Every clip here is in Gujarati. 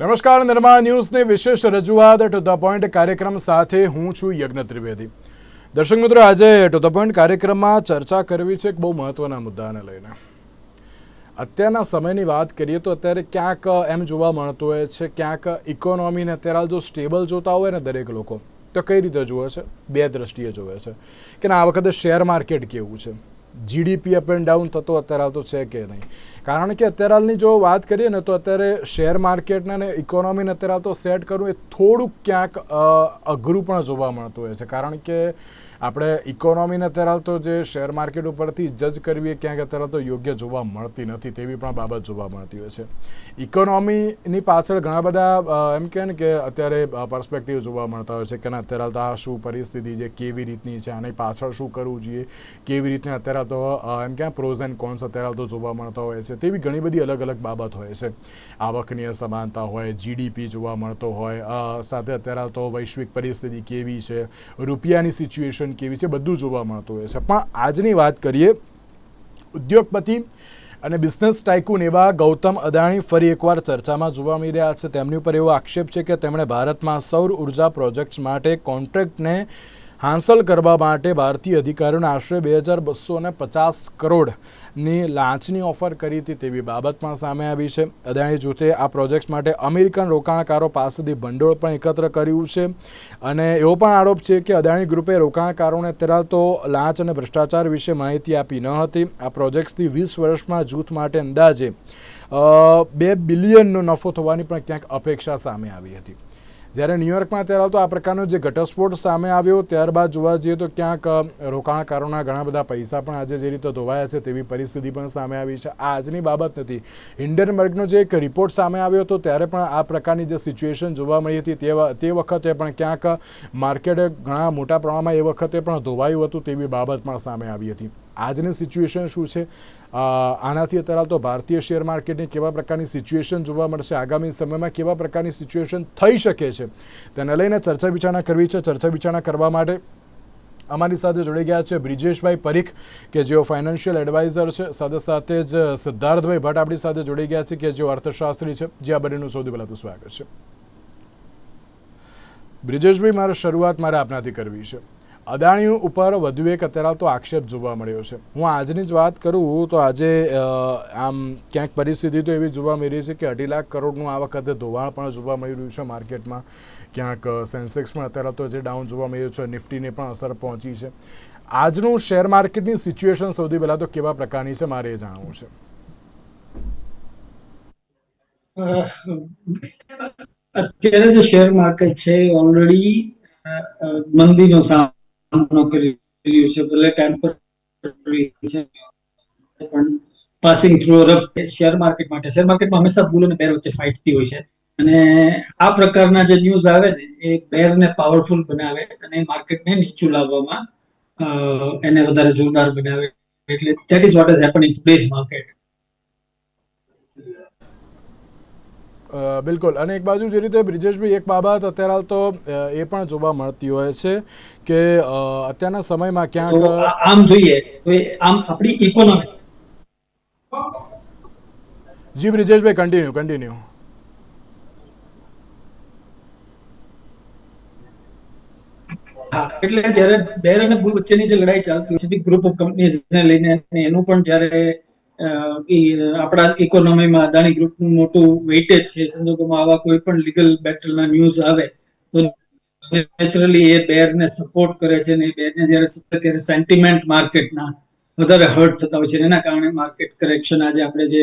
નમસ્કાર, નિર્માણ ન્યૂઝની વિશેષ રજૂઆત ટુ ધ પોઈન્ટ કાર્યક્રમ સાથે હું છું યજ્ઞ ત્રિવેદી. દર્શક મિત્રો, આજે ટુ ધ પોઈન્ટ કાર્યક્રમમાં ચર્ચા કરવી છે એક બહુ મહત્વના મુદ્દાને લઈને. અત્યારના સમયની વાત કરીએ તો અત્યારે ક્યાંક એમ જોવા મળતું હોય છે, ક્યાંક ઇકોનોમીને અત્યારે હાલ જો સ્ટેબલ જોતા હોય ને દરેક લોકો, તો કઈ રીતે જુએ છે? બે દ્રષ્ટિએ જુએ છે. કે ના, આ વખતે શેર માર્કેટ કેવું છે? જીડીપી અપ એન્ડ ડાઉન થતો અત્યારે હાલ તો છે કે નહીં. કારણ કે અત્યારે હાલની જો વાત કરીએ ને તો અત્યારે શેર માર્કેટને અને ઇકોનોમીને અત્યારે હાલ તો સેટ કરવું એ થોડુંક ક્યાંક અઘરું પણ જોવા મળતું હોય છે. કારણ કે આપણે ઇકોનોમીને અત્યારે તો જે શેર માર્કેટ ઉપરથી જજ કરવી ક્યાંક અત્યારે તો યોગ્ય જોવા મળતી નથી, તેવી પણ બાબત જોવા મળતી હોય છે. ઇકોનોમીની પાછળ ઘણા બધા એમ કહે ને કે અત્યારે પર્સપેક્ટિવ જોવા મળતા હોય છે કે અત્યારે તો આ શું પરિસ્થિતિ છે, કેવી રીતની છે, આની પાછળ શું કરવું જોઈએ, કેવી રીતના અત્યારે તો એમ ક્યાં પ્રોઝ એન્ડ કોન્સ અત્યારે તો જોવા મળતા હોય છે, તેવી ઘણી બધી અલગ અલગ બાબત હોય છે. આવકની અસમાનતા હોય જીડીપી જોવા મળતો હોય સાથે અત્યારે તો વૈશ્વિક પરિસ્થિતિ કેવી છે, રૂપિયાની સિચ્યુએશન કેવી છે, બધું જોવા મળતું હોય છે. પણ આજની વાત કરીએ, ઉદ્યોગપતિ અને બિઝનેસ ટાઇકૂન એવા ગૌતમ અદાણી ફરી એકવાર ચર્ચામાં જોવા મળી રહ્યા છે. તેમની ઉપર એવો આક્ષેપ છે કે તેમણે ભારતમાં સૌર ઊર્જા પ્રોજેક્ટ્સ માટે કોન્ટ્રાક્ટને હાંસલ કરવા માટે ભારતીય અધિકારીઓને આશરે બે હજાર બસો ને પચાસ કરોડની લાંચની ઓફર કરી હતી તેવી બાબત પણ સામે આવી છે. અદાણી જૂથે આ પ્રોજેક્ટ્સ માટે અમેરિકન રોકાણકારો પાસેથી ભંડોળ પણ એકત્ર કર્યું છે અને એવો પણ આરોપ છે કે અદાણી ગ્રુપે રોકાણકારોને અત્યારે તો લાંચ અને ભ્રષ્ટાચાર વિશે માહિતી આપી ન હતી. આ પ્રોજેક્ટ્સથી વીસ વર્ષમાં જૂથ માટે અંદાજે બે બિલિયનનો નફો થવાની પણ ક્યાંક અપેક્ષા સામે આવી હતી. જ્યારે ન્યુયોર્કમાં ત્યારે તો આ પ્રકારનો જે ઘટસ્ફોટ સામે આવ્યો ત્યારબાદ જોવા જઈએ તો ક્યાંક રોકાણકારોના ઘણા બધા પૈસા પણ આજે જે રીતે ધોવાયા છે તેવી પરિસ્થિતિ પણ સામે આવી છે. આ આજની બાબત નથી. હિન્ડનબર્ગનો જે એક રિપોર્ટ સામે આવ્યો હતો ત્યારે પણ આ પ્રકારની જે સિચ્યુએશન જોવા મળી હતી તે તે વખતે પણ ક્યાંક માર્કેટ ઘણા મોટા પ્રમાણમાં એ વખતે પણ ધોવાયું હતું તેવી બાબત પણ સામે આવી હતી. આજની સિચ્યુએશન શું છે? આનાથી અત્યારે તો ભારતીય શેર માર્કેટની કેવા પ્રકારની સિચ્યુએશન જોવા મળશે? આગામી સમયમાં કેવા પ્રકારની સિચ્યુએશન થઈ શકે છે? તેને લઈને ચર્ચા વિચારણા કરવી છે. ચર્ચા વિચારણા કરવા માટે અમારી સાથે જોડી ગયા છે બ્રિજેશભાઈ પરીખ, કે જેઓ ફાઇનાન્શિયલ એડવાઇઝર છે. સાથે સાથે જ સિદ્ધાર્થભાઈ ભટ્ટ આપણી સાથે જોડી ગયા છે, કે જેઓ અર્થશાસ્ત્રી છે. જે આ બંનેનું સૌથી પહેલાં તો સ્વાગત છે. બ્રિજેશભાઈ, મારે શરૂઆત મારે આપનાથી કરવી છે. અદાણી ઉપર વધુ એક અત્યારે તો આક્ષેપ જોવા મળ્યો છે. હું આજની જ વાત કરું તો આજે આમ ક્યાંક પરિસ્થિતિ તો એવી જોવા મળી રહી છે કે અઢી લાખ કરોડનું આ વખતે ધોવાણ પણ જોવા મળી રહ્યું છે માર્કેટમાં. ક્યાંક સેન્સેક્સ પણ અત્યારે તો જે ડાઉન જોવા મળ્યું છે, નિફ્ટીને પણ અસર પહોંચી છે. આજનું શેર માર્કેટની સિચ્યુએશન સૌથી પહેલાં તો કેવા પ્રકારની છે મારે એ જાણવું છે. અત્યારે જે શેર માર્કેટ છે ઓલરેડી મંદીનો સામનો કરી છે, ભલે ટેમ્પરરી છે, પણ પાસિંગ થ્રુ અરબ શેર માર્કેટ માટે. શેર માર્કેટમાં હંમેશા બુલ અને બેર વચ્ચે ફાઇટ થતી હોય છે. અને આ પ્રકારના જે ન્યૂઝ આવે ને એ બેરને પાવરફુલ બનાવે અને માર્કેટને નીચું લાવવામાં એને વધારે જોરદાર બનાવે. એટલે that is what is happening today's market બિલકુલ. અને એક બાજુ જે રીતે બ્રિજેશભાઈ એક બાબત અત્યારે હાલ તો એ પણ જોવા મળતી હોય છે કે અત્યારના સમયમાં ક્યાંક આમ જોઈએ તો આમ આપણી economy ji Brijeshbhai continue continue એટલે જ્યારે બેર અને બુલ વચ્ચેની જે લડાઈ ચાલતી હોય છે ગ્રુપ ઓફ કંપનીઝ ને લઈને એનું પણ જ્યારે આપણા ઇકોનોમીમાં અદાણી ગ્રુપનું મોટું વેઇટેજ છે. સંજોગોમાં આવા કોઈ પણ લીગલ બેટલના ન્યૂઝ આવે, તો નેચરલી એ બેરને સપોર્ટ કરે છે અને એ બેરને જ્યારે સપોર્ટ ત્યારે સેન્ટિમેન્ટ માર્કેટના વધારે હર્ટ થતા હોય છે એના કારણે માર્કેટ કરેક્શન આજે આપણે જે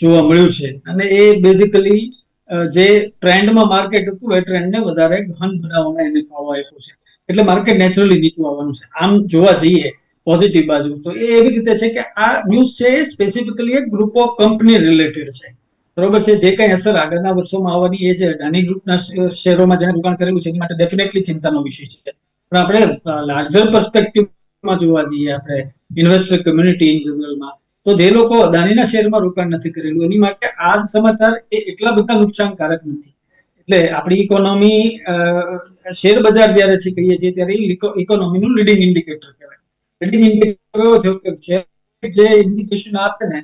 જોવા મળ્યું છે. અને એ બેઝિકલી જે ટ્રેન્ડમાં માર્કેટ હતું એ ટ્રેન્ડને વધારે ઘન બનાવવામાં એને ફાળો આપ્યો છે. એટલે માર્કેટ નેચરલી નીચું આવવાનું છે. આમ જોવા જઈએ પોઝિટિવ બાજુ. તો એ એવી રીતે છે કે આ ન્યૂઝ છે એ સ્પેસિફિકલી એક ગ્રુપ ઓફ કંપની રિલેટેડ છે. બરોબર છે? જે કઈ અસર આગળના વર્ષોમાં આવવાની, એ જે અદાણી ગ્રુપના શેરોમાં જેને રોકાણ કરેલું છે, એની માટે ડેફિનેટલી ચિંતાનો વિષય છે. પણ આપણે લાર્જર પર્સપેક્ટિવમાં જોવા જઈએ આપણે ઇન્વેસ્ટર કમ્યુનિટી ઇન જનરલમાં તો જે લોકો અદાનીના શેરમાં રોકાણ નથી કરેલું, એની માટે આ સમાચાર એ એટલા બધા નુકસાનકારક નથી. એટલે આપણી ઇકોનોમી શેર બજાર જ્યારે છે, કહીએ છીએ, ત્યારે ઇકોનોમીનું લીડિંગ ઇન્ડિકેટર કહેવાય. લીડિંગ ઇન્ડિકેટર એવો થયો કે જે ઇન્ડિકેશન આપે ને,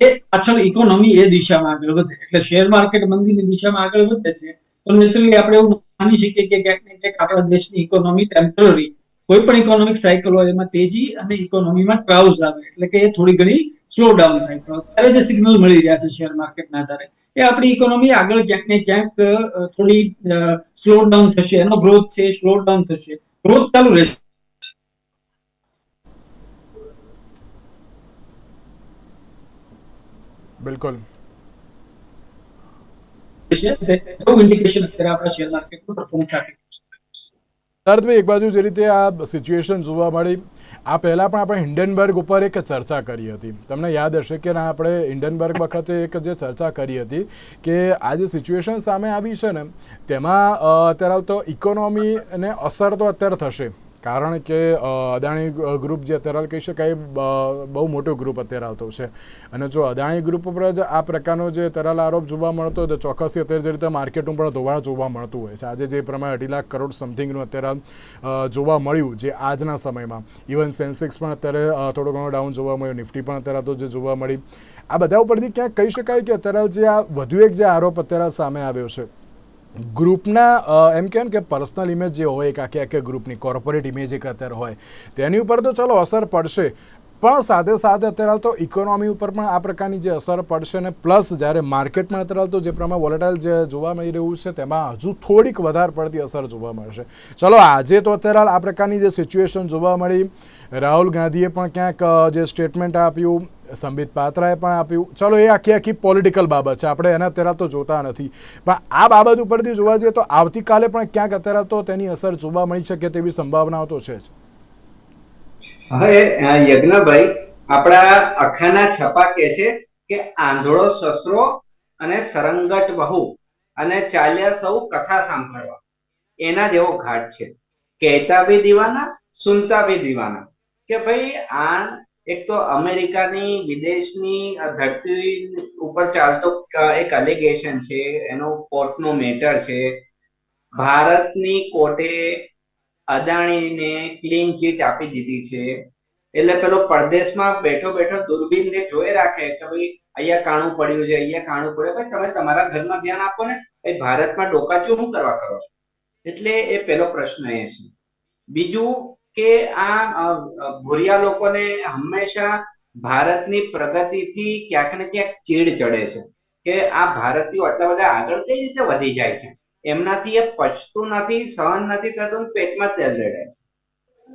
એ પાછળ ઇકોનોમી એ દિશામાં આગળ વધે. એટલે શેર માર્કેટ મંદીની દિશામાં આગળ વધે છે. તો નેચરલી આપણે એવું માની શકીએ કે ક્યાંક ને ક્યાંક આપણા દેશની ઇકોનોમી ટેમ્પરરી કોઈ પણ ઇકોનોમિક સાયકલ હોય એમાં તેજી અને ઇકોનોમીમાં ટ્રાઉઝ આવે. એટલે કે એ થોડી ઘણી સ્લો ડાઉન થાય. તો અત્યારે જે સિગ્નલ મળી રહ્યા છે શેર માર્કેટના આધારે, એ આપણી ઇકોનોમી આગળ ક્યાંક ને ક્યાંક થોડી સ્લો ડાઉન થશે. એનો ગ્રોથ છે સ્લો ડાઉન થશે. ગ્રોથ ચાલુ રહેશે બિલકુલ એવું ઇન્ડિકેશન અત્યારે આપણા શેર માર્કેટનું પરફોર્મન્સ આપી રહ્યું છે સિદ્ધાર્થભાઈ એક બાજુ જે રીતે આ સિચ્યુએશન જોવા મળી આ પહેલાં પણ આપણે હિન્ડનબર્ગ ઉપર એક ચર્ચા કરી હતી. તમને યાદ હશે કે ના આપણે હિન્ડનબર્ગ વખતે એક જે ચર્ચા કરી હતી કે આ જે સિચ્યુએશન સામે આવી છે ને તેમાં અત્યારે તો ઇકોનોમીને અસર તો અત્યારે થશે. કારણ કે અદાણી ગ્રુપ જે અત્યારે કહી શકાય બહુ મોટું ગ્રુપ અત્યારે આવતો છે. અને જો અદાણી ગ્રુપ ઉપર જ આ પ્રકારનો જે તરાલ આરોપ જોવા મળતો તો ચોક્કસથી અત્યારે જે રીતે માર્કેટનું પણ ધોવાણ જોવા મળતું હોય છે. આજે જે પ્રમાણે અઢી લાખ કરોડ સમથિંગનું અત્યારે જોવા મળ્યું જે આજના સમયમાં. ઇવન સેન્સેક્સ પણ અત્યારે થોડો ઘણો ડાઉન જોવા મળ્યો. નિફ્ટી પણ અત્યારે તો જે જોવા મળી. આ બધા ઉપરથી ક્યાંક કહી શકાય કે અત્યારે જે આ વધુ એક જે આરોપ અત્યારે સામે આવ્યો છે. ગ્રુપના એમ કેમ કે પર્સનલ ઇમેજ જે હોય, એક આખી આખી ગ્રુપની કોર્પોરેટ ઇમેજ એક અત્યારે હોય, તેની ઉપર તો ચલો અસર પડશે. પણ સાથે સાથે અત્યારે તો ઇકોનોમી ઉપર પણ આ પ્રકારની જે અસર પડશે ને પ્લસ જ્યારે માર્કેટમાં અત્યારે તો જે પ્રમાણે વોલેટાઇલ જે જોવા મળી રહ્યું છે, તેમાં હજુ થોડીક વધારે પડતી અસર જોવા મળશે. ચલો, આજે તો અત્યારે આ પ્રકારની જે સિચ્યુએશન જોવા મળી, રાહુલ ગાંધીએ પણ ક્યાંક જે સ્ટેટમેન્ટ આપ્યું સંબિત પાત્રાએ પણ આપ્યું. ચલો, એ આખી આખી પોલિટિકલ બાબત છે. આપણે એના અત્યારે તો જોતા નથી. પણ આ બાબત ઉપરથી જોવા જઈએ તો આવતીકાલે પણ ક્યાંક અત્યારે તો તેની અસર જોવા મળી શકે તેવી સંભાવનાઓ તો છે હવે યજ્ઞભાઈ આપણા અખાના છપા કે છે કે આંધળો સસરો અને સરંગટ બહુ અને ચાલ્યા સૌ કથા સાંભળવા. એના જેવો ઘાટ છે. કહેતા બી દીવાના, સુનતા બી દીવાના. કે ભાઈ આ એક તો અમેરિકાની વિદેશની ધરતી ઉપર ચાલતો એક અલિગેશન છે, એનો કોર્ટનો મેટર છે. ભારતની કોર્ટે અદાણીને ક્લીન ચીટ આપી દીધી છે. એટલે પેલો પરદેશમાં બેઠો બેઠો દૂરબીનને જોઈ રાખે કે ભાઈ અહીંયા કાણું પડ્યું છે, અહીંયા કાણું પડ્યું ભાઈ, તમે તમારા ઘરમાં ધ્યાન આપો ને. એ ભારતમાં ડોકાચું શું કરવા કરો છો? એટલે એ પેલો પ્રશ્ન એ છે. બીજું કે આ ભૂરિયા લોકોને હંમેશા ભારતની પ્રગતિથી ક્યાંક ને ક્યાંક ચીડ ચડે છે. કે આ ભારતીયો આટલા બધા આગળ કઈ રીતે વધી જાય છે? એમનાથી એ પચતું નથી, સહન નથી થતું પેટમાં તેલ રેડે છે.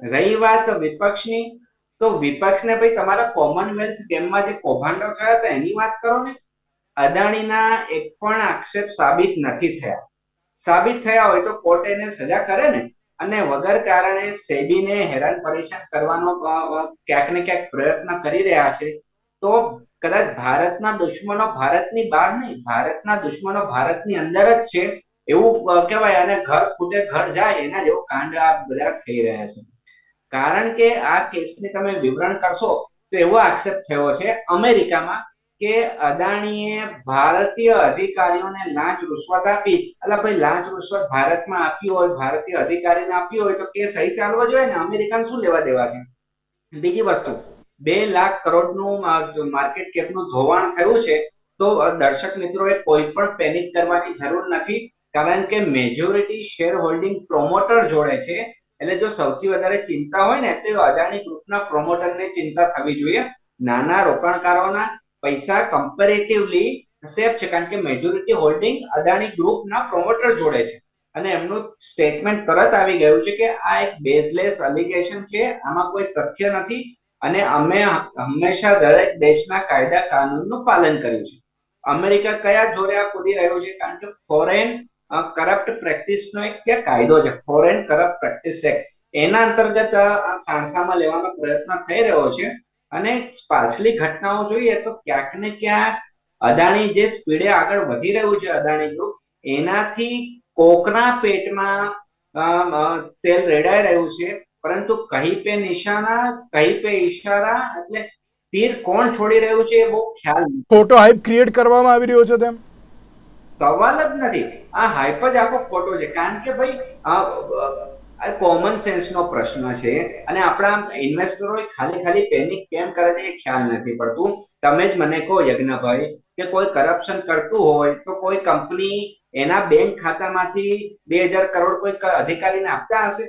રહી વાત વિપક્ષની, તો વિપક્ષને ભાઈ તમારા કોમનવેલ્થ ગેમમાં જે કૌભાંડો થયા હતા, એની વાત કરો ને. અદાણીના એક પણ આક્ષેપ સાબિત નથી થયા. સાબિત થયા હોય તો કોર્ટ એને સજા કરે ને. અને વગર કારણે સેબીને હેરાન પરેશાન કરવાનો ક્યાંક ને ક્યાંક પ્રયત્ન કરી રહ્યા છે, તો કદાચ ભારતના દુશ્મનો ભારતની બહાર નહીં, ભારતના દુશ્મનો ભારતની અંદર જ છે, એવું કહેવાય, અને ઘર ફૂટે ઘર જાય, એના જેવો કાંડ આ બધા થઈ રહ્યા છે. કારણ કે આ કેસને તમે વિવરણ કરશો, તો એવો આક્ષેપ થયો છે, અમેરિકામાં કે અદાણીએ ભારતીય અધિકારીઓને લાંચ રૂશ્વત આપી. એટલે ભાઈ, લાંચ રૂશ્વત ભારતમાં આપી હોય, ભારતીય અધિકારીને આપી હોય તો કેસ સહી ચાલવો જોઈએ ને? અમેરિકાને શું લેવા દેવા છે? બીજી વસ્તુ, બે લાખ કરોડનું માર્કેટ કેપનું ધોવાણ થયું છે તો દર્શક દર્શક મિત્રોએ કોઈ પણ પેનિક કરવાની જરૂર નથી. કારણ કે મેજોરિટી શેર હોલ્ડિંગ પ્રોમોટર જોડે છે. એટલે જો સૌથી વધારે ચિંતા હોય ને, તો એ અદાણી ગ્રુપના પ્રોમોટરને ચિંતા થવી જોઈએ. નાના રોકાણકારોના પૈસા કમ્પેરેટિવલી સેફ છે કારણ કે મેજોરિટી હોલ્ડિંગ અદાણી ગ્રુપના પ્રોમોટર જોડે છે. અને એમનું સ્ટેટમેન્ટ તરત આવી ગયું છે કે આ એક બેઝલેસ અલિગેશન છે, આમાં કોઈ તથ્ય નથી અને અમે હંમેશા દરેક દેશના કાયદા કાનૂનનું પાલન કર્યું છે. અમેરિકા કયા જોડે આ કૂદી રહ્યું છે? કારણ કે ફોરેન કરપ્ટ પ્રેક્ટિસનો એક ત્યાં કાયદો છે. ફોરેન કરપ્ટ પ્રેક્ટિસ એક્ટ એના અંતર્ગત સાણસામાં લેવાનો પ્રયત્ન થઈ રહ્યો છે. અને પાછલી ઘટનાઓ જોઈએ તો ક્યાંક ને ક્યાંક અદાણી જે સ્પીડે આગળ વધી રહ્યું છે અદાણી ગ્રુપ એનાથી કોકના પેટમાં તેલ રેડાઈ રહ્યું છે પરંતુ કહી પે નિશાના કહી પે ઈશારા એટલે તીર કોણ છોડી રહ્યું છે એ બહુ ખ્યાલ. ખોટો હાઈપ ક્રિએટ કરવામાં આવી રહ્યો છે તેમ? સવાલ જ નથી. આ હાઈપ જ આખો ખોટો છે. કારણ કે ભાઈ કોમન સેન્સ નો પ્રશ્ન છે અને આપણા ઇન્વેસ્ટરો ખાલી ખાલી પેનિક કેમ કરે છે એ ખ્યાલ નથી પડતું. તમે જ મને કહો યજ્ઞભાઈ, કે કોઈ કરપ્શન કરતું હોય તો કોઈ કંપની એના બેંક ખાતામાંથી બે હજાર કરોડ કોઈ અધિકારીને આપતા હશે?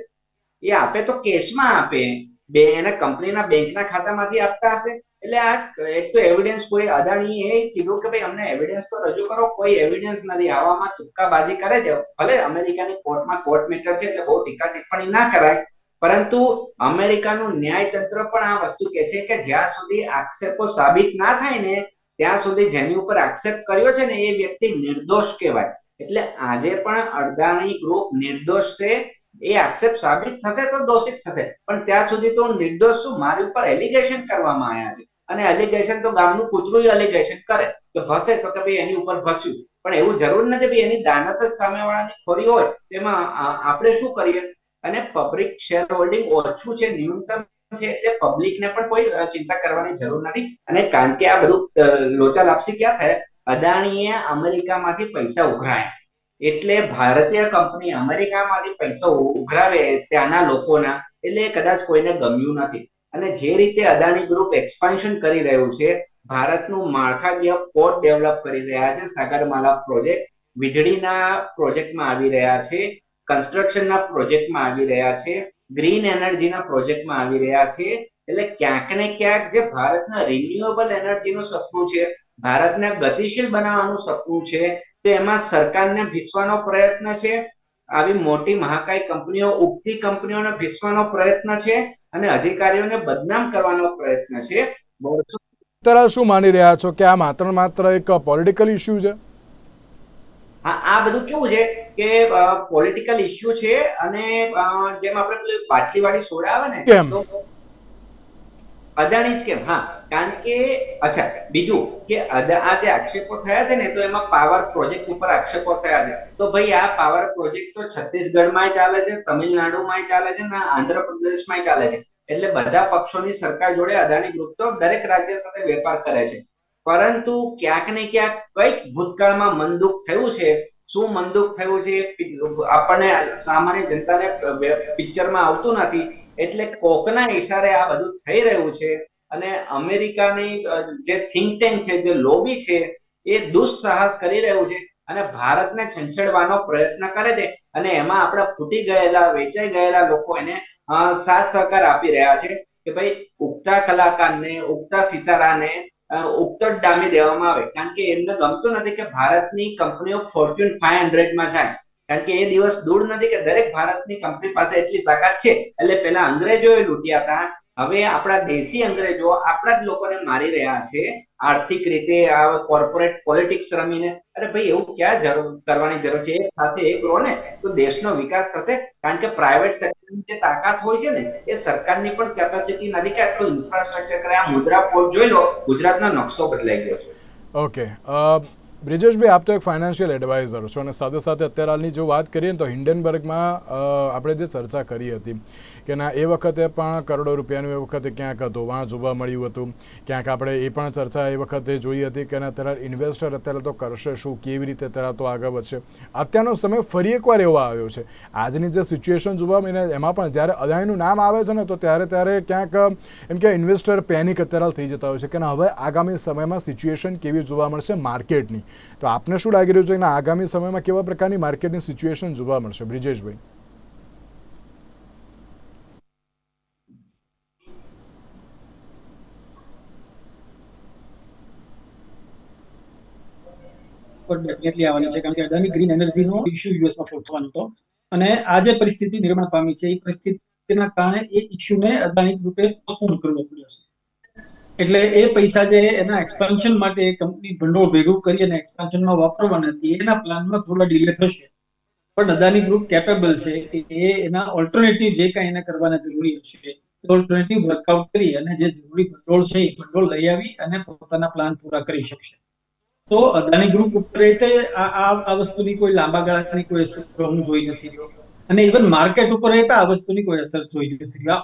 એ આપે તો કેશમાં આપે. બે એના કંપનીના બેંકના ખાતામાંથી આપતા હશે? એટલે આ એક તો એવિડન્સ કોઈ અદાણીએ કીધું કે ભાઈ, અમને એવિડન્સ તો રજૂ કરો, કોઈ એવિડન્સ નથી. આવામાં તુક્કાબાજી કરે છે. ભલે અમેરિકાની કોર્ટમાં કોર્ટ મેટર છે, એટલે બહુ ટીકા ટિપ્પણી ના કરાય. પરંતુ અમેરિકાનું ન્યાયતંત્ર પણ આ વસ્તુ કે છે કે જ્યાં સુધી આક્ષેપો સાબિત ના થાય ને, ત્યાં સુધી જેની ઉપર આક્ષેપ કર્યો છે ને, એ વ્યક્તિ નિર્દોષ કહેવાય. એટલે આજે પણ અડદાણી ગ્રુપ નિર્દોષ છે. એ આક્ષેપ સાબિત થશે તો દોષિત થશે. પણ ત્યાં સુધી તો નિર્દોષ છું મારી ઉપર એલિગેશન કરવામાં આવ્યા છે. અને એલિગેશન તો ગામનું કૂતરું એલિગેશન કરે. કે ભસે તો કે ભાઈ એની ઉપર ભસ્યું. પણ એવું જરૂર નથી એની દાનત જ સામેવાળાની ખોરી હોય. તેમાં આપણે શું કરીએ? અને પબ્લિક શેર હોલ્ડિંગ ઓછું છે, ન્યૂનતમ છે, એટલે પબ્લિકને પણ કોઈ ચિંતા કરવાની જરૂર નથી. અને કારણ કે આ બધું લોચા લાપસી ક્યાં થાય? અદાણીએ અમેરિકામાંથી પૈસા ઉઘરાયા. એટલે ભારતીય કંપની અમેરિકામાંથી પૈસો ઉઘરાવે ત્યાંના લોકોના, એટલે કદાચ કોઈને ગમ્યું નથી. અને જે રીતે અદાણી ગ્રુપ એક્સપાન્શન કરી રહ્યું છે, ભારતનું માળખાકીય પોર્ટ ડેવલપ કરી રહ્યા છે, સાગરમાલા પ્રોજેક્ટ વીજળીના પ્રોજેક્ટમાં આવી રહ્યા છે કન્સ્ટ્રક્શનના પ્રોજેક્ટમાં આવી રહ્યા છે ગ્રીન એનર્જીના પ્રોજેક્ટમાં આવી રહ્યા છે, એટલે ક્યાંક ને ક્યાંક જે ભારતના રિન્યુએબલ એનર્જીનું સપનું છે, ભારતને ગતિશીલ બનાવવાનું સપનું છે તો એમાં સરકારને ભીસવાનો પ્રયત્ન છે. આવી મોટી મહાકાય કંપનીઓ ઉગતી કંપનીઓને ભીસવાનો પ્રયત્ન છે અને અધિકારીઓને બદનામ કરવાનો પ્રયત્ન છે. શું માની રહ્યા છો કે આ માત્ર માત્ર એક પોલિટિકલ ઇસ્યુ છે? આ આ બધું કેવું છે કે પોલિટિકલ ઇસ્યુ છે અને જેમ આપણે પેલી બાટલીવાળી સોડા આવે ને તો અદાણી જ કેમ? હા, કારણ કે, અચ્છા બીજું કે આ જે આક્ષેપો થયા છે ને, તો એમાં પાવર પ્રોજેક્ટ ઉપર આક્ષેપો થયા છે. તો ભાઈ, આ પાવર પ્રોજેક્ટ તો છત્તીસગઢમાં ચાલે છે તમિલનાડુમાં ચાલે છે, ને આંધ્રપ્રદેશમાં ચાલે છે. એટલે બધા પક્ષોની સરકાર જોડે અદાણી ગ્રુપ તો દરેક રાજ્ય સાથે વેપાર કરે છે. પરંતુ ક્યાંક ને ક્યાંક કંઈક ભૂતકાળમાં મનદુખ થયું છે. શું મનદુખ થયું છે? આપણને સામાન્ય જનતાને પિક્ચરમાં આવતું નથી. એટલે કોકના ઈશારે આ બધું થઈ રહ્યું છે અને અમેરિકાની જે થિંક ટેન્ક છે, જે લોબી છે, એ દુસ્સાહસ કરી રહ્યું છે અને ભારતને છંછેડવાનો પ્રયત્ન કરે છે અને એમાં આપણા ફૂટી ગયેલા, વેચાઈ ગયેલા લોકો એને સાથ સહકાર આપી રહ્યા છે કે ભાઈ ઉગતા કલાકારને, ઉગતા સિતારાને ઉગતો ડામી દેવામાં આવે. કારણ કે એમને ગમતું નથી કે ભારતની કંપનીઓ ફોર્ચ્યુન ફાઈવ હંડ્રેડમાં જાય. કારણ કે એ દિવસ દૂર નથી કે દરેક ભારતની કંપની પાસે એટલી તાકાત છે. એટલે પેલા અંગ્રેજોએ લૂંટ્યા હતા. હવે આપણા દેશી અંગ્રેજો આપણા જ લોકોને મારી રહ્યા છે. આર્થિક રીતે આ કોર્પોરેટ પોલિટિક્સ રમીને. અરે ભાઈ, એવું ક્યાં જરૂર કરવાની જરૂર છે? એક સાથે એક રહો ને, તો દેશનો વિકાસ થશે. કારણ કે પ્રાઇવેટ સેક્ટરની જે તાકાત હોય છે ને, એ સરકારની પણ કેપેસિટી નથી કે આટલું ઇન્ફ્રાસ્ટ્રક્ચર કરે. આ મુદ્રા પોર્ટ જોઈ લો, ગુજરાતનો નકશો બદલાઈ ગયો છે. ઓકે બ્રિજેશભાઈ, આપ તો એક ફાઇનાન્શિયલ એડવાઇઝર છો અને સાથે સાથે અત્યારે હાલની જો વાત કરીએ ને તો હિન્ડનબર્ગમાં આપણે જે ચર્ચા કરી હતી કે ના, એ વખતે પણ કરોડો રૂપિયાનું એ વખતે ક્યાંક હતું વાં જોવા મળ્યું હતું. ક્યાંક આપણે એ પણ ચર્ચા એ વખતે જોઈ હતી કે ના, અત્યારે ઇન્વેસ્ટર અત્યારે તો કરશે શું, કેવી રીતે અત્યારે તો આગળ વધશે. અત્યારનો સમય ફરી એકવાર એવો આવ્યો છે. આજની જે સિચ્યુએશન જોવા મળીને એમાં પણ જ્યારે અદાણીનું નામ આવે છે ને, તો ત્યારે ત્યારે ક્યાંક, એમ કે ઇન્વેસ્ટર પેનિક અત્યારે થઈ જતા હોય છે કે હવે આગામી સમયમાં સિચ્યુએશન કેવી જોવા મળશે માર્કેટની તો આપને શું લાગી રહ્યું છે કે આગામી સમયમાં કેવા પ્રકારની માર્કેટની સિચ્યુએશન જોવા મળશે? બ્રિજેશભાઈ. પર ડેફિનેટલી આવવાની છે, કારણ કે અદાની ગ્રીન એનર્જીનો ઇશ્યુ યુએસમાં ફોલ થવાનો હતો. અને આ જે પરિસ્થિતિ નિર્માણ પામી છે, એ પરિસ્થિતિના કારણે એ ઇશ્યુને અદાની ગ્રુપે પોસ્ટપોન કરવો પડ્યો છે. એટલે એ પૈસા જે એના એક્સપાન્શન માટે કંપની ભંડોળ ભેગું કરી અને એક્સપાન્શનમાં વાપરવાના હતી એના પ્લાનમાં થોડા ડીલે થશે. પણ અદાની ગ્રુપ કેપેબલ છે એ એના ઓલ્ટરનેટિવ જે કાંઈ એને કરવાના જરૂરી હશે ઓલ્ટરનેટિવ વર્કઆઉટ કરી અને જે જરૂરી ભંડોળ છે એ ભંડોળ લઈ આવી અને પોતાના પ્લાન પૂરા કરી શકશે. તો અદાની ગ્રુપ ઉપર રીતે આ આ વસ્તુની કોઈ લાંબા ગાળાની કોઈ અસર હું જોઈ નથી રહ્યો. અને ઇવન માર્કેટ ઉપર રહેતા આ વસ્તુની કોઈ અસર જોઈ નથી રહ્યો.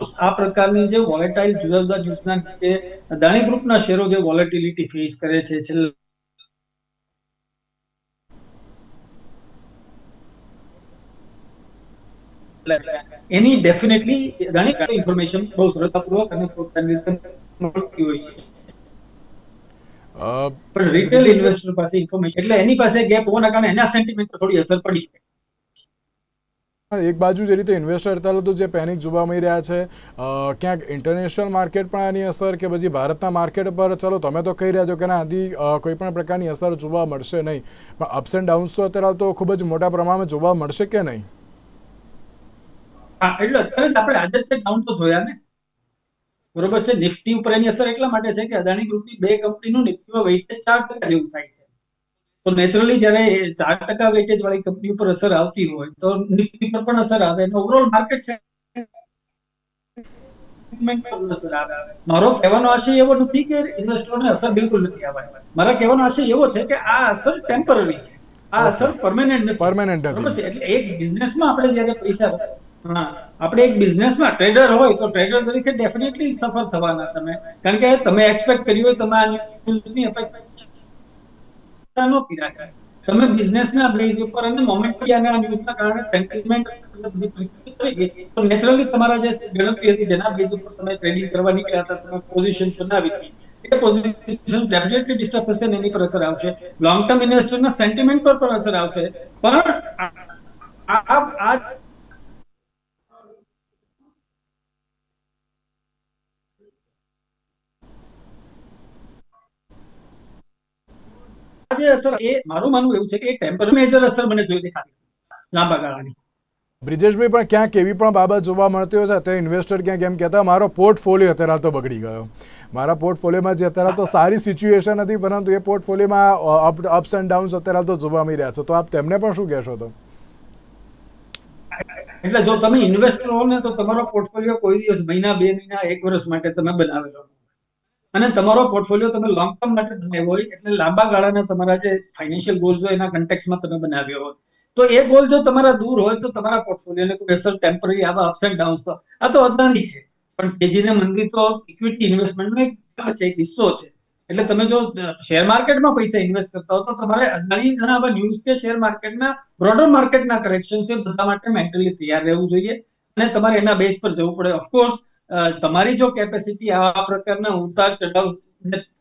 આ પ્રકારની જે વોલેટાઇલ જુદા જુદા ન્યૂઝના નીચે અદાણી ગ્રુપના શેરો જે વોલેટિલિટી ફેસ કરે છે છેલ્લા એની ડેફિનેટલી અદાણી ઇન્ફોર્મેશન બહુ સરળતાપૂર્વક અને પોતાની મળતી હોય છે. પણ રિટેલ ઇન્વેસ્ટર પાસે ઇન્ફોર્મેશન એટલે એની પાસે ગેપ હોવાના કારણે એના સેન્ટિમેન્ટ થોડી અસર પડી શકે. એક બાજુ જે રીતે ઇન્વેસ્ટર અત્યારે તો જે પેનિક જોવા મળી રહ્યા છે ક્યાંક ઇન્ટરનેશનલ માર્કેટ પણ આની અસર કે પછી ભારતના માર્કેટ પર, ચાલો તમે તો કહી રહ્યા છો કે ના, આથી કોઈ પણ પ્રકારની અસર જોવા મળશે નહીં. પણ અપ્સ એન્ડ ડાઉન્સ તો અત્યારે તો ખૂબ જ મોટા પ્રમાણમાં જોવા મળશે કે નહીં? હા, એટલે અત્યારે આપણે આજે જ ડાઉન તો જોયા ને. બરોબર છે? નિફ્ટી ઉપર એની અસર એટલા માટે છે કે અદાણી ગ્રુપની બે કંપનીનું નિફ્ટીમાં વેઇટેજ ચાર ટકા જેવું થાય છે. તો નેચરલી જ્યારે ચાર ટકા વેટેજ વાળી કંપની ઉપર અસર આવતી હોય તો નિફ્ટી પર પણ અસર આવે અને ઓવરઓલ માર્કેટ છે મારો કહેવાનો આશય એવો નથી કે ઇન્વેસ્ટરોને અસર બિલકુલ નથી આવવાની. મારા કહેવાનો આશય એવો છે કે આ અસર ટેમ્પરરી છે. આ અસર પરમેનન્ટ નથી. પરમેનન્ટ બરોબર નથી છે? એટલે એક બિઝનેસમાં આપણે જ્યારે પૈસા હા આપણે એક બિઝનેસમાં ટ્રેડર હોય તો ટ્રેડર તરીકે ડેફિનેટલી સફર થવાના તમે. કારણ કે તમે એક્સપેક્ટ કર્યું હોય તમે આ ન્યૂઝની અપેક્ષા ન પીરાય તમે બિઝનેસના બેઝ ઉપર અને મોમેન્ટરી અને આ ન્યૂઝના કારણે સેન્ટિમેન્ટ બધી પરિસ્થિતિ થઈ ગઈ. તો નેચરલી તમારા જે ગણતરી હતી જેના બેઝ ઉપર તમે ટ્રેડિંગ કરવા નીકળ્યા હતા, તમે પોઝિશન બનાવી હતી. એ પોઝિશન ડેફિનેટલી ડિસ્ટર્બ થશે અને એની પર અસર આવશે. લોંગ ટર્મ ઇન્વેસ્ટરના સેન્ટિમેન્ટ પર પણ અસર આવશે. પણ આ આ- જે અસર એ મારું માનવું એવું છે કે એ ટેમ્પરરી મેજર અસર મને જોઈ દેખાતી લાંબા ગાળાની. બ્રિજેશભાઈ પણ ક્યાંક એવી પણ બાબત જોવા મળતી હોય છે તે ઇન્વેસ્ટર ક્યાંક એમ કહેતા મારો પોર્ટફોલિયો અત્યારે તો બગડી ગયો. મારા પોર્ટફોલિયોમાં જે અત્યારે તો સારી સિચ્યુએશન હતી પરંતુ એ પોર્ટફોલિયોમાં અપ્સ એન્ડ ડાઉન્સ અત્યારે તો જોવા મળી રહ્યા છે. તો આપ તેમને પણ શું કહેશો તો? એટલે જો તમે ઇન્વેસ્ટર હો ને તો તમારો પોર્ટફોલિયો કોઈ દિવસ મહિના બે મહિના એક વર્ષ માટે તમે બનાવેલો. અને તમારો પોર્ટફોલિયો તમે લોંગ ટર્મ માટે બનાવ્યો હોય, એટલે લાંબા ગાળાના તમારા જે ફાઇનાન્શિયલ ગોલ્સ હોય એના કન્ટેક્સમાં તમે બનાવ્યો હોય. તો એ ગોલ જો તમારા દૂર હોય, તો તમારા પોર્ટફોલિયોને કોઈ અસર ટેમ્પરરી આવા અપ્સ એન્ડ ડાઉન્સ તો, આ તો અદાણી છે. પણ તેજીને મંદી તો ઇક્વિટી ઇન્વેસ્ટમેન્ટનો એક છે, એક હિસ્સો છે. એટલે તમે જો શેર માર્કેટમાં પૈસા ઇન્વેસ્ટ કરતા હો, તો તમારે અદાણીના આવા ન્યૂઝ કે શેર માર્કેટના બ્રોડર માર્કેટના કરેક્શન છે બધા માટે મેન્ટલી તૈયાર રહેવું જોઈએ. અને તમારે એના બેઝ પર જવું પડે. ઓફકોર્સ તમારી જો કેપેસિટી આવા પ્રકારના ઉતાર ચઢાવ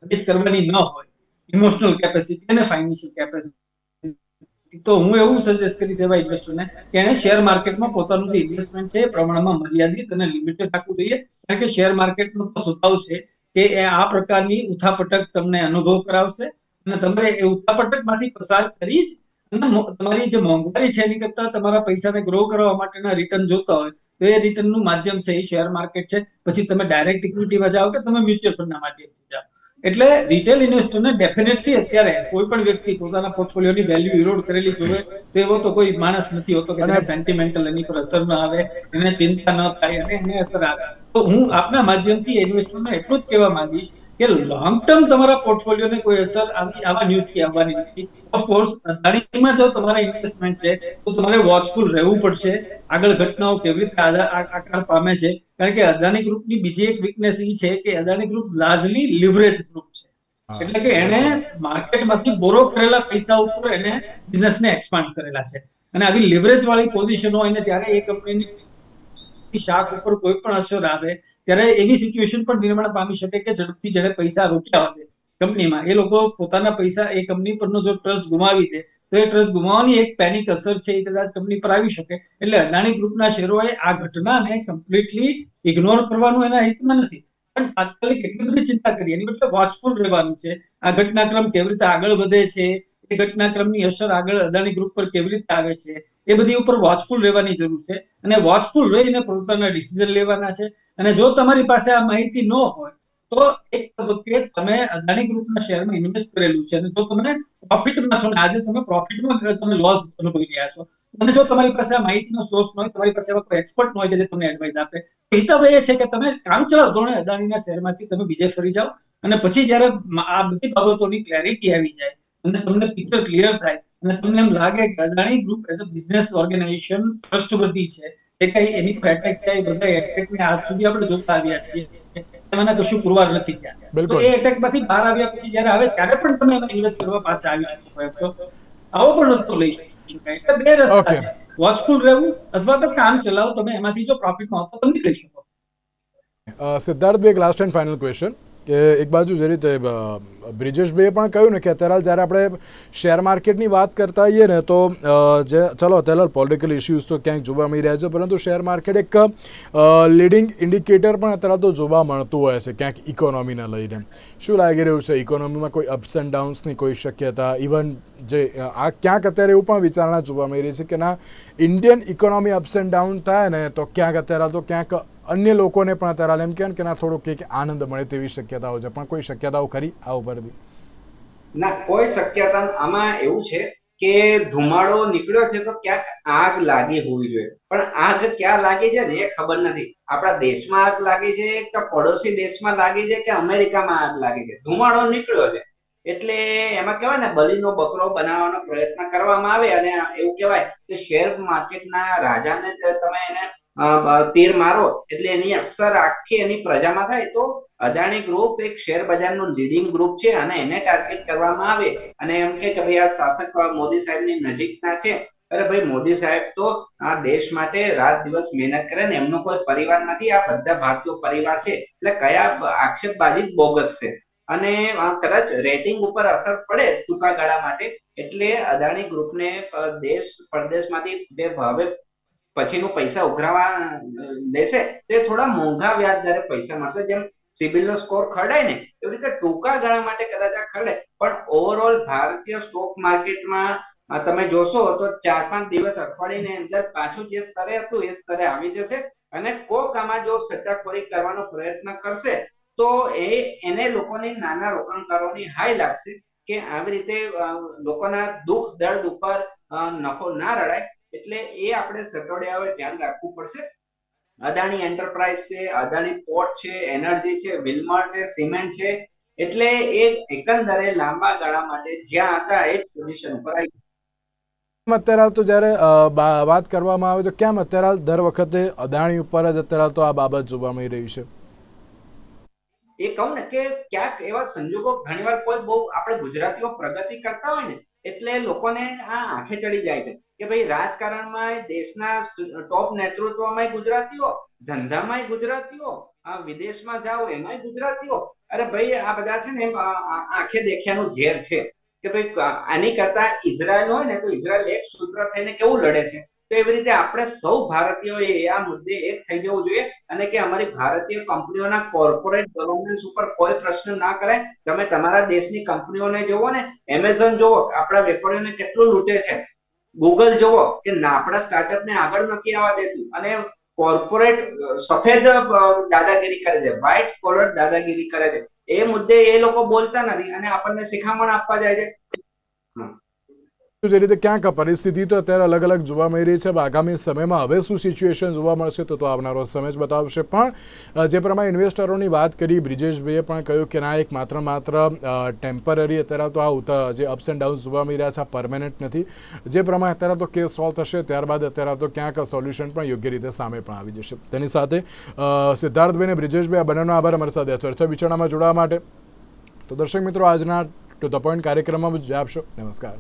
ફેસ કરવાની ન હોય ઇમોશનલ કેપેસિટી અને ફાઇનાન્શિયલ કેપેસિટી તો હું એવું સજેસ્ટ કરીશ એવા ઇન્વેસ્ટરને કે એને શેર માર્કેટમાં પોતાનું જે ઇન્વેસ્ટમેન્ટ છે એ પ્રમાણમાં મર્યાદિત અને લિમિટેડ રાખવું જોઈએ. કારણ કે શેર માર્કેટનો તો સ્વભાવ છે કે આ પ્રકારની ઉથાપટક તમને અનુભવ કરાવશે અને તમે એ ઉથાપટકમાંથી પસાર કરી જ અને તમારી જે મોંઘવારી છે એની કરતા તમારા પૈસાને ગ્રો કરવા માટેના રિટર્ન જોતા હોય તો એ રિટર્નનું માધ્યમ છે એ શેર માર્કેટ છે. પછી તમે ડાયરેક્ટ ઇક્વિટીમાં જાઓ કે તમે મ્યુચ્યુઅલ ફંડના માધ્યમથી જાઓ. એટલે રિટેલ ઇન્વેસ્ટરને ડેફિનેટલી અત્યારે કોઈ પણ વ્યક્તિ પોતાના પોર્ટફોલિયોની વેલ્યુ ઇરોડ કરેલી જોવે તો એવો તો કોઈ માણસ નથી હોતો કે સેન્ટિમેન્ટલ એની પર અસર ન આવે એને ચિંતા ન થાય અને એને અસર આવે. તો હું આપના માધ્યમથી ઇન્વેસ્ટરને એટલું જ કહેવા માંગીશ કે લોંગ ટર્મ તમારા પોર્ટફોલિયોને કોઈ અસર આવી આવા ન્યૂઝથી આવવાની નથી. ઓફકોર્સ અદાણીમાં જો તમારા ઇન્વેસ્ટમેન્ટ છે તો તમારે વોચફુલ રહેવું પડશે. આગળ ઘટનાઓ કેવી રીતે આકાર પામે છે. કારણ કે અદાણી ગ્રુપની બીજી એક વીકનેસ એ છે કે Adani group largely leverage group છે. એટલે કે એને માર્કેટમાંથી બોરો કરેલા પૈસા ઉપર એને બિઝનેસને એક્સપાન્ડ કરેલા છે. અને આવી લિવરેજ વાળી પોઝિશન હોય ને ત્યારે એ કંપનીની શાખ ઉપર કોઈ પણ અસર આવે ત્યારે એવી સિચ્યુએશન પણ નિર્માણ પામી શકે કે ઝડપથી જેને પૈસા રોક્યા હશે. કંપનીમાં એ લોકો પોતાના પૈસા એ કંપની પરનો જો ટ્રસ્ટ ગુમાવી દે, તો એ ટ્રસ્ટ ગુમાવવાની એક પેનિક અસર છે એ કદાચ કંપની પર આવી શકે. એટલે અદાણી ગ્રુપના શેરોએ આ ઘટનાને કમ્પ્લીટલી ઇગ્નોર કરવાનું એના હિતમાં નથી. પણ તાત્કાલિક એટલી બધી ચિંતા કરી. એની બદલે વોચફુલ રહેવાનું છે. આ ઘટનાક્રમ કેવી રીતે આગળ વધે છે? એ ઘટનાક્રમની અસર આગળ અદાણી ગ્રુપ પર કેવી રીતે આવે છે? એ બધી ઉપર વોચફુલ રહેવાની જરૂર છે. અને વોચફુલ રહીને પોતાના ડિસિઝન લેવાના છે. અને જો તમારી પાસે આ માહિતી ન હોય તો એક તબક્કે તમે અદાણી ગ્રુપના શેરમાં ઇન્વેસ્ટ કરેલું છે અને જો તમે પ્રોફિટમાં છો ને, આજે તમે પ્રોફિટમાં તમે લોસ અનુભવી રહ્યા છો. અને જો તમારી પાસે આ માહિતીનો સોર્સ હોય, તમારી પાસે એવા કોઈ એક્સપર્ટ ન હોય કે જે તમને એડવાઇસ આપે તો હિતાવ એ છે કે તમે કામચલાઉ ધોરણે અદાણીના શેરમાંથી તમે બીજે ફરી જાઓ અને પછી જ્યારે આ બધી બાબતોની ક્લેરિટી આવી જાય અને તમને પિક્ચર ક્લિયર થાય અને તમને એમ લાગે કે Adani group as a business organisation trustworthy છે, જે કઈ એની એટેક થાય બધા એટેકને આજ સુધી આપણે જોતા આવ્યા છીએ. એમાંના કશું પુરવાર નથી ત્યાં તો એ એટેકમાંથી બહાર આવ્યા પછી જ્યારે આવે ત્યારે પણ તમે એમાં ઇન્વેસ્ટ કરવા પાછા આવી શકો છો આવો પણ રસ્તો લઈ શકાય એટલે બે રસ્તા છે. વોચફુલ રહેવું અથવા તો કામ ચલાવો. તમે એમાંથી જો પ્રોફિટ ન તો તમે નીકળી શકો. સિદ્ધાર્થ સિદ્ધાર્થભાઈ લાસ્ટ એન્ડ ફાઇનલ ક્વેશ્ચન કે એક બાજુ જે રીતે બ્રિજેશભાઈએ પણ કહ્યું ને કે અત્યારે જ્યારે આપણે શેર માર્કેટની વાત કરતા હોઈએ ને, તો જે, ચલો, અત્યારે પોલિટિકલ ઇસ્યુઝ તો ક્યાંક જોવા મળી રહ્યા છે, પરંતુ શેર માર્કેટ એક લીડિંગ ઇન્ડિકેટર પણ અત્યારે તો જોવા મળતું હોય છે, ક્યાંક ઇકોનોમીને લઈને. શું લાગી રહ્યું છે? ઇકોનોમીમાં કોઈ અપ્સ એન્ડ ડાઉન્સની કોઈ શક્યતા? ઇવન જે આ ક્યાંક અત્યારે એવું પણ વિચારણા જોવા મળી રહી છે કે ના Indian economy ups and down થાય ને, તો ક્યાંક અત્યારે તો ક્યાંક અન્ય લોકોને પણ અત્યારે એમ કહેવાય કે ના, થોડુંક કંઈક આનંદ મળે તેવી શક્યતાઓ છે. પણ કોઈ શક્યતાઓ ખરી આ ઉપરથી ના, કોઈ શક્યતા આમાં એવું છે કે ધુમાડો નીકળ્યો છે તો ક્યાંક આગ લાગી હોવી જોઈએ. પણ આગ ક્યાં લાગી છે ને એ ખબર નથી. આપણા દેશમાં આગ લાગી છે કે પડોશી દેશમાં લાગી છે કે અમેરિકામાં આગ લાગી છે? ધુમાડો નીકળ્યો છે. એટલે એમાં કહેવાય ને, બલીનો બકરો બનાવવાનો પ્રયત્ન કરવામાં આવે અને એવું કહેવાય કે શેર માર્કેટના રાજાને તમે એને તીર મારો એટલે એની અસર આખી એની પ્રજામાં થાય તો અદાણી ગ્રુપ એક શેર બજારનું લીડિંગ ગ્રુપ છે અને એને ટાર્ગેટ કરવામાં આવે. અને એમ કે ભાઈ આ શાસક મોદી સાહેબની નજીકના છે. અરે ભાઈ મોદી સાહેબ તો આ દેશ માટે રાત દિવસ મહેનત કરે ને એમનો કોઈ પરિવાર નથી, આ બધા ભારતીય પરિવાર છે. એટલે કયા આક્ષેપબાજી બોગસ છે? અને કદાચ રેટિંગ ઉપર અસર પડે ટૂંકા ગાળા માટે, એટલે અદાણી ગ્રુપને દેશ, પરદેશમાંથી જે હવે પછીનું પૈસા ઉઘરાવા લેશે, તે થોડા મોંઘા વ્યાજ દરે પૈસા મળશે. જેમ સિબિલ નો સ્કોર ખરડાય ને, એવી રીતે ટૂંકા ગાળા માટે કદાચ આ પણ ઓવરઓલ ભારતીય સ્ટોક માર્કેટમાં તમે જોશો તો ચાર પાંચ દિવસ અઠવાડિયાની અંદર પાછું જે સ્તરે હતું, એ સ્તરે આવી જશે. અને કોક આમાં જો સટ્ટાખોરી કરવાનો પ્રયત્ન કરશે, તો એ, એને લોકોની નાના રોકાણકારોની હાઈ લાગશે કે આવી રીતે લોકોના દુઃખ દર્દ ઉપર નફો ના રડાય. એટલે એ આપણે સટોડિયાઓએ ધ્યાન રાખવું પડશે. અદાણી એન્ટરપ્રાઇઝ છે અદાણી પોર્ટ છે એનર્જી છે વિલમર છે સિમેન્ટ છે. એટલે એ એકંદરે લાંબા ગાળા માટે જ્યાં હતા એ જ પોઝિશન ઉપર આવી અત્યારે હાલ તો જ્યારે વાત કરવામાં આવે તો કેમ અત્યારે હાલ દર વખતે અદાણી ઉપર જ અત્યારે તો આ બાબત જોવા મળી રહી છે? એ કહું ને કે ક્યાંક એવા સંજોગો ઘણીવાર કોઈ બહુ આપણે ગુજરાતીઓ પ્રગતિ કરતા હોય ને એટલે લોકોને આ આંખે ચડી જાય છે. કે ભાઈ રાજકારણમાં દેશના ટોપ નેતૃત્વમાં ગુજરાતીઓ ધંધામાં ગુજરાતીઓ વિદેશમાં જાઓ એમાંય ગુજરાતીઓ. અરે ભાઈ, આ બધા છે ને આંખે દેખ્યાનું ઝેર છે કે ભાઈ આની કરતા ઇઝરાયલ હોય ને તો ઇઝરાયલ એક સૂત્ર થઈને કેવું લડે છે? તો એવી રીતે આપણે સૌ ભારતીયોએ આ મુદ્દે એક થઈ જવું જોઈએ અને કે અમારી ભારતીય કંપનીઓના કોર્પોરેટ ગવર્નન્સ ઉપર કોઈ પ્રશ્ન ના કરે તમે તમારા દેશની કંપનીઓને જોવો ને એમેઝોન જોવો આપણા વેપારીઓને કેટલું લૂંટે છે? ગૂગલ જુઓ કે ના આપણા સ્ટાર્ટઅપ ને આગળ નથી આવવા દેતું અને કોર્પોરેટ સફેદ દાદાગીરી કરે છે વ્હાઇટ કોલર દાદાગીરી કરે છે. એ મુદ્દે એ લોકો બોલતા નથી અને આપણને શિખામણ આપવા જાય છે. જે રીતે ક્યાંક પરિસ્થિતિ તો અત્યારે અલગ અલગ જોવા મળી રહી છે. આગામી સમયમાં હવે શું સિચ્યુએશન જોવા મળશે તો તો આવનારો સમય જ બતાવશે. પણ જે પ્રમાણે ઇન્વેસ્ટરોની વાત કરી, બ્રિજેશભાઈએ પણ કહ્યું કે ના, એક માત્ર માત્ર ટેમ્પરરી અત્યારે તો આ જે અપ્સ એન્ડ ડાઉન્સ જોવા મળી રહ્યા છે, આ પરમેનન્ટ નથી. જે પ્રમાણે અત્યારે તો કેસ સોલ્વ થશે, ત્યારબાદ અત્યારે તો ક્યાંક સોલ્યુશન પણ યોગ્ય રીતે સામે પણ આવી જશે. તેની સાથે સિદ્ધાર્થભાઈ અને બ્રિજેશભાઈ, આ બંનેનો આભાર અમારી સાથે. ચર્ચા વિચારણામાં જોડાવા માટે. તો દર્શક મિત્રો, આજના ટુ ધ પોઈન્ટ કાર્યક્રમમાં જ આપશો. નમસ્કાર.